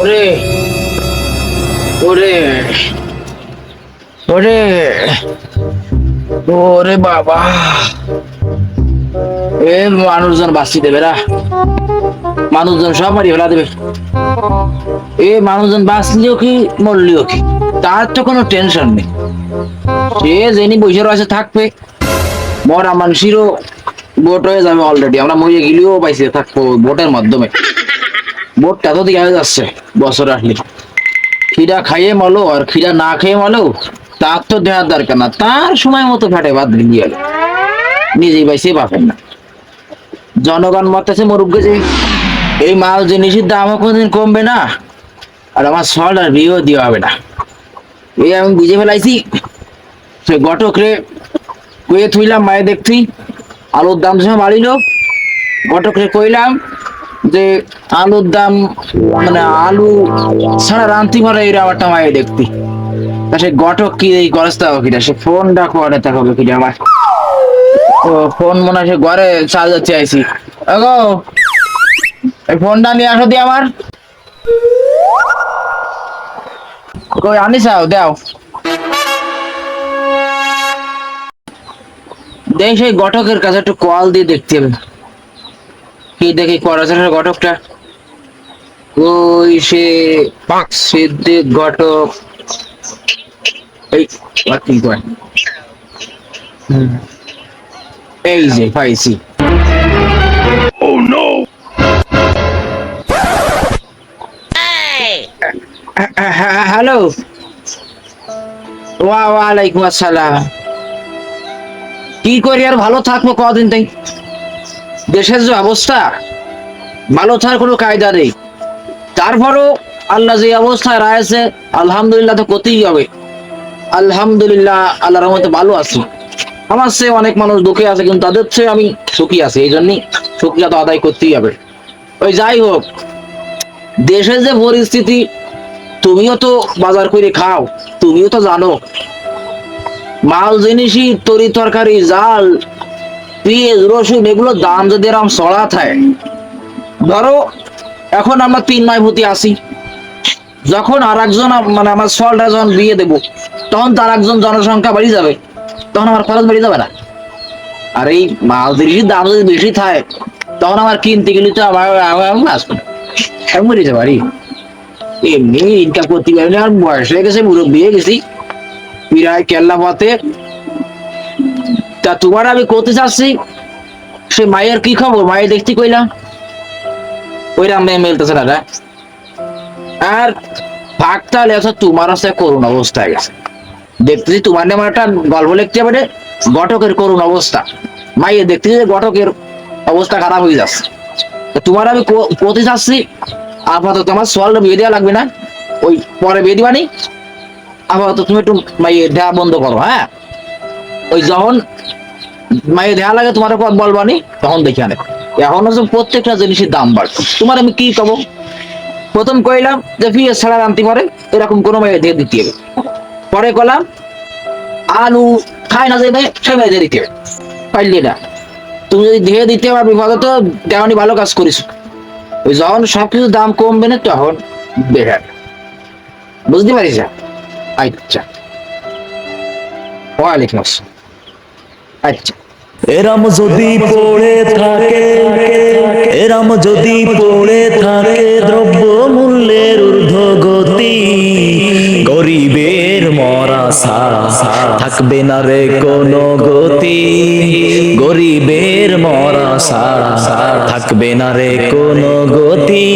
ওরে ওরে ওরে ওরে বাবা। এ মানুষজন বাঁচি দেবে মানুষজন সব ফেলা দেবে। এ মানুষজন বাঁচলিও কি, মরলিও কি? তার তো কোনো টেনশন নেই। সে জেনি বসে রয়েছে, থাকবে। মরা মানুষেরও ভোট হয়ে যাবে অলরেডি আমরা মরে গেলেও পাইছি থাকব ভোটের মাধ্যমে। ভোটটা তো দিয়ে যাচ্ছে বছর আসলে খিরা খাইয়ে মলো আর খিরা না খেয়ে মলো তার তো দেওয়ার দরকার না। তার সময় মতো ফেটে বাদ দিয়ে গেল নিজেই পাইছে পাবেন না জনগণ মতাছে মরুগ্গে যে এই মাল জিনিসের দামও কোনদিন কমবে না। আর আমার সল্ট আর বিয়েও দেওয়া হবে না। এই আমি বুঝে ফেলাইছি। সে ঘটক রে কয়ে থুইলাম, মায়ে দেখছি। আলুর দাম সময় বাড়িল। ঘটক রে কইলাম যে আলুর দাম মানে আলু ছাড়া রান্তি ভরে এই রাবারটা মায়ে দেখতি। তা সে ঘটক কি, এই গরস্তা কিটা সে ফোনটা করে থাকবে কিটা আমার। ও ফোন মনে হয় সে ঘরে চার্জার চাইছি। আগো এই ফোনটা নিয়ে আসো দি আমার। কই আনিসাও দাও। দেখ সেই ঘটকের কাছে একটু কল দিয়ে দেখতে হবে। কি দেখি করাচারের ঘটকটা। ওই সে সিদ্দিক ঘটক। এই কি কয়? এই যে পাইছি। হ্যালো। ওয়া ওয়ালাইকুম আসসালাম। কি করি আর ভালো থাকব কদিন তাই দেশের যে অবস্থা ভালো থাকার কোনো কায়দা নেই। তারপরও আল্লাহ যে অবস্থায় রায়ছে, আলহামদুলিল্লাহ তো করতেই হবে। আলহামদুলিল্লাহ আল্লাহ রহমতে ভালো আছি। আমার সে অনেক মানুষ দুঃখে আছে, কিন্তু তাদের চেয়ে আমি সুখী আছি। এই জন্যই সুখিয়া তো আদায় করতেই হবে। ওই যাই হোক, দেশের যে পরিস্থিতি, তুমিও তো বাজার করে খাও, তুমিও তো জানো। মাল জিনিসই তরি তরকারি, জাল পেঁয়াজ, রসুন, এগুলো দাম যদি এরকম সড়া থাকে, ধরো, এখন আমরা তিন মাই ভূতি আসি যখন আর একজন মানে আমার সলটা যখন বিয়ে দেব, তখন তার একজন জনসংখ্যা বাড়ি যাবে, তখন আমার খরচ বেড়ে যাবে না। আর এই মাল জিনিসের দাম যদি বেশি থাকে, তখন আমার কিনতে গেলে তো আমার আসবে না। মরে পারি এমনি ইনকাম করতে পারি আর বয়স হয়ে গেছে, মুরব্বী হয়ে গেছি। প্রায় কেল্লা পথে তা তোমার আমি করতে চাচ্ছি সে মায়ের কি খবর? মায়ের দেখতে কইলাম ওইরাম মেয়ে মেলতেছে না। আর ফাঁকটা লেখা তোমার আছে করুণ অবস্থায় গেছে। দেখতেছি তোমার নামে একটা গল্প লিখতে পারে ঘটকের করুণ অবস্থা। মাইয়ে দেখতেছি যে ঘটকের অবস্থা খারাপ হয়ে যাচ্ছে। তোমার আমি করতে চাচ্ছি আপাতত তোমার সোয়ালটা বিয়ে দেওয়া লাগবে না। ওই পরে বিয়ে দিবানি। আপাতত তুমি একটু মাইয়ে দেওয়া বন্ধ করো হ্যাঁ? ওই যখন মাইয়ে দেওয়া লাগে, তোমার বলবানি তখন দেখে আনে। এখন হচ্ছে প্রত্যেকটা জিনিসের দাম বাড়ছে। তোমার আমি কি কব? প্রথম কইলাম যে ফিয়ে ছাড়া আনতে পারে, এরকম কোনো মেয়ে দিয়ে দিতে হবে। পরে কলাম আলু খায় না যাবে সে মেয়ে দিয়ে দিতে হবে। পাইলি না। তুমি যদি দিয়ে দিতে পারবি ভালো তো দেওয়ানি ভালো কাজ করিস। ওই যখন সবকিছু দাম কমবে না, তখন বেড়ার বুঝতে পারিস আচ্ছা। ওয়ালাইকুম আসসালাম। আচ্ছা। এরাম যদি পড়ে থাকে, এরাম যদি পড়ে থাকে দ্রব্য মূল্যের ঊর্ধ্বগতি, গরিবের মরা সারা থাকবে না রে কোনো গতি, গরিবের মরা সারা থাকবে না রে কোনো গতি।